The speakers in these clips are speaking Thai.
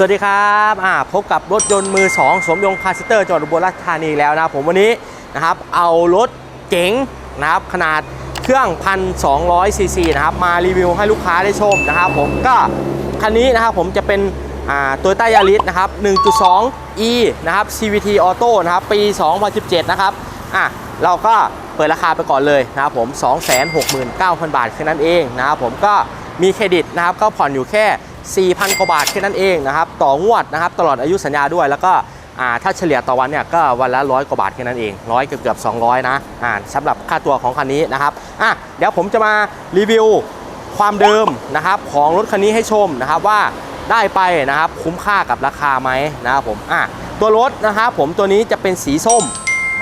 สวัสดีครับอ่าพบกับรถยนต์มือ 2สวมยงคาร์ซิเตอร์จังหวัดอุบลราชธานีแล้วนะผมวันนี้นะครับเอารถเก๋งนะครับขนาดเครื่อง 1,200ซีซีนะครับมารีวิวให้ลูกค้าได้ชมนะครับผมก็คันนี้นะครับผมจะเป็นตัวต้ายาริสนะครับ 1.2 e นะครับ CVT Auto นะครับปี 2017 นะครับอะเราก็เปิดราคาไปก่อนเลยนะครับผม 269,000 บาทแค่นั้นเองนะครับผมก็มีเครดิตนะครับก็ผ่อนอยู่แค่ 4,000 กว่าบาทแค่นั้นเองนะครับ ต่องวดนะครับ ตลอดอายุสัญญาด้วย แล้วก็ถ้าเฉลี่ยต่อวันเนี่ยก็วันละร้อยกว่าบาทแค่นั้นเองร้อยเกือบเกือบ200นะอ่าสำหรับค่าตัวของคันนี้นะครับอะเดี๋ยวผมจะมารีวิวความเดิมนะครับของรถคันนี้ให้ชมนะครับว่าได้ไปนะครับคุ้มค่ากับราคาไหมนะครับผมอะตัวรถนะครับผมตัวนี้จะเป็นสีส้ม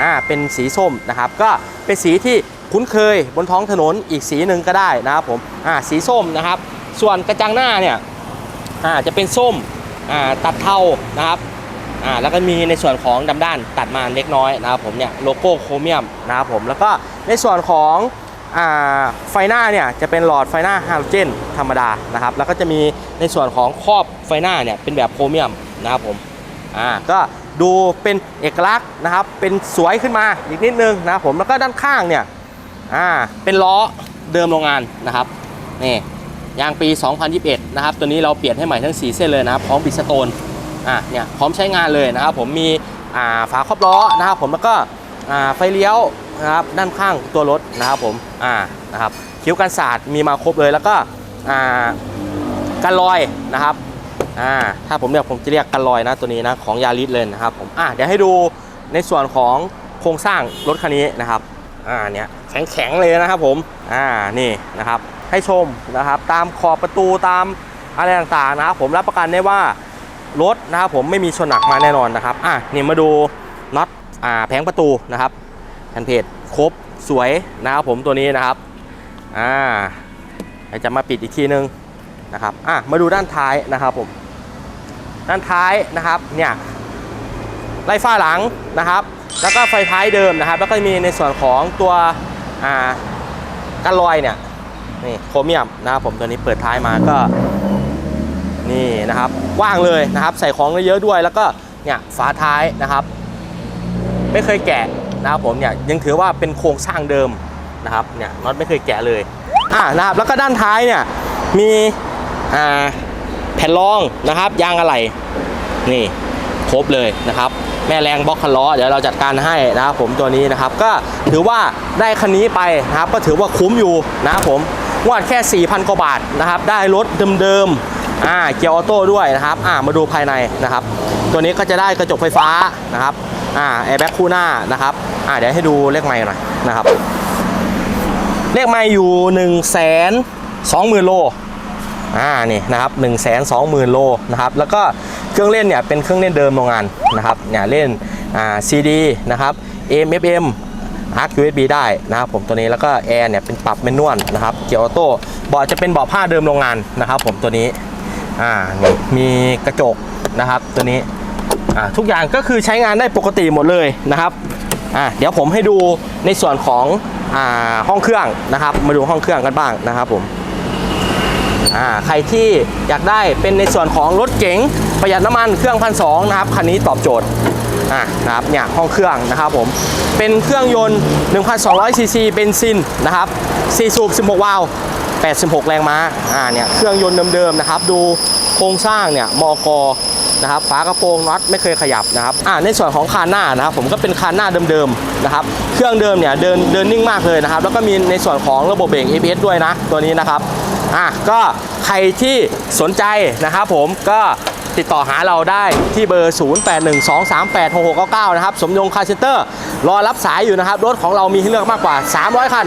อ่าเป็นสีส้มนะครับก็เป็นสีที่คุ้นเคยบนท้องถนนอีกสีหนึ่งก็ได้นะครับผมอ่าสีส้มนะครับ ส่วนกระจังหน้าเนี่ย อ่าจะเป็นส้มอ่าตัดเทานะครับอ่าแล้วก็มีในส่วนของดำด้านตัดมาเล็กน้อยนะครับผมเนี่ยโลโก้โครเมียมนะครับผมแล้วก็ในส่วนของอ่าไฟหน้าเนี่ยจะเป็นหลอดไฟหน้าฮาโลเจนธรรมดานะครับแล้วก็จะมีในส่วนของครอบไฟหน้าเนี่ยเป็นแบบโครเมียมนะครับผมอ่าก็ดูเป็นเอกลักษณ์นะครับ เป็นสวยขึ้นมาอีกนิดนึงนะครับผมแล้วก็ด้านข้างเนี่ยอ่าเป็นล้อเดิมโรงงานนะครับนี่ ยางปี 2021 นะครับ ตัวนี้เราเปลี่ยนให้ใหม่ทั้ง 4 เส้นเลยนะครับ พร้อมบิดสโตน อะ เนี่ย พร้อมใช้งานเลยนะครับ ผม มี อ่า ฝาครอบล้อนะครับผม แล้วก็ อ่า ไฟเลี้ยวนะครับ ด้านข้างตัวรถนะครับผม อ่า นะครับ คิ้วกันศาสตร์มีมาครบเลย แล้วก็ อ่า กันลอยนะครับ อ่า ถ้าผมเนี่ยผมจะเรียกกันลอยนะตัวนี้นะ ของยาริสเลยนะครับผม อ่าเดี๋ยวให้ดูในส่วนของโครงสร้างรถคันนี้นะครับ อ่า เนี่ย แข็งๆเลยนะครับผม อ่า นี่นะครับ ให้ชมนะครับ ตามขอบประตูตามอะไรต่างๆนะครับผมรับประกันได้ว่ารถนะครับผมไม่มีชนหนักมาแน่นอนนะครับอะนี่มาดูน็อตอ่าแผงประตูนะครับแผ่นเพจครบสวยนะครับผมตัวนี้นะครับอ่าจะมาปิดอีกทีนึงนะครับอะมาดูด้านท้ายนะครับผมด้านท้ายนะครับเนี่ยไล่ฝ้าหลังนะครับ แล้วก็ไฟท้ายเดิมนะครับ แล้วก็มีในส่วนของตัวอ่ากันลอยเนี่ย นี่โครเมียมนะครับผมตัวนี้เปิดท้ายมาก็ นี่นะครับว่างเลยนะครับ ใส่ของได้เยอะด้วยแล้วก็เนี่ยฝาท้ายนะครับ ไม่เคยแกะนะครับผมเนี่ยยังถือว่าเป็นโครงสร้างเดิมนะครับเนี่ยน็อตไม่เคยแกะเลยอ่านะครับแล้วก็ด้านท้ายเนี่ยมีอ่าแผ่นรองนะครับยางอะไหล่นี่ครบเลยนะครับ แม่แรงบล็อกคันล้อเดี๋ยวเราจัดการให้นะครับผมตัวนี้นะครับ ก็ถือว่าได้คันนี้ไปนะครับ ก็ถือว่าคุ้มอยู่นะครับผมงวดแค่ 4,000 กว่าบาทนะครับ ได้รถเดิมๆอ่าเกียร์ออโต้ด้วยนะครับอ่ามาดูภายในนะครับ ตัวนี้ก็จะได้กระจกไฟฟ้านะครับอ่าแอร์แบ็คคู่หน้านะครับอ่าเดี๋ยวให้ดูเลขไมค์หน่อยนะครับ เลขไมค์อยู่1นึ่งแสนสองหมื่นโลอ่านี่นะครับ1นึ่งแสนสองหมื่นโลนะครับแล้วก็ เครื่องเล่นเนี่ยเป็นเครื่องเล่นเดิมโรงงานนะครับเนี่ยเล่นอ่า CD นะครับ AM FM อาร์ค USB ได้นะครับผมตัวนี้แล้วก็แอร์เนี่ยเป็นปรับเมนวลนะครับเกียร์ออโต้เบาะจะเป็นเบาะผ้าเดิมโรงงานนะครับ ผมตัวนี้อ่านี่มีกระจกนะครับ ตัวนี้อ่าทุกอย่างก็คือใช้งานได้ปกติหมดเลยนะครับอ่าเดี๋ยวผมให้ดูในส่วนของอ่าห้องเครื่องนะครับ มาดูห้องเครื่องกันบ้างนะครับผมอ่าใครที่อยากได้เป็นในส่วนของรถเก๋ง ประหยัดน้ำมันเครื่องพันสองนะครับคันนี้ตอบโจทย์อ่านะครับเนี่ยห้องเครื่องนะครับผมเป็นเครื่องยนต์ 1,200ซีซีเบนซินนะครับ4สูบ 16 วาล์ว86 แรงม้าอ่าเนี่ยเครื่องยนต์เดิมๆนะครับ ดูโครงสร้างเนี่ยมอกนะครับฝากระโปรงน็อตไม่เคยขยับนะครับอ่าในส่วนของคานหน้านะครับ ผมก็เป็นคานหน้าเดิมๆนะครับ เครื่องเดิมเนี่ยเดินเดินนิ่งมากเลยนะครับ แล้วก็มีในส่วนของระบบเบรก ABS ด้วยนะ ตัวนี้นะครับอะก็ใครที่สนใจนะครับผมก็ ติดต่อหาเราได้ที่เบอร์ 0812386699 นะครับ สมยงคาร์เซนเตอร์ รอรับสายอยู่นะครับ รถของเรามีให้เลือกมากกว่า 300 คัน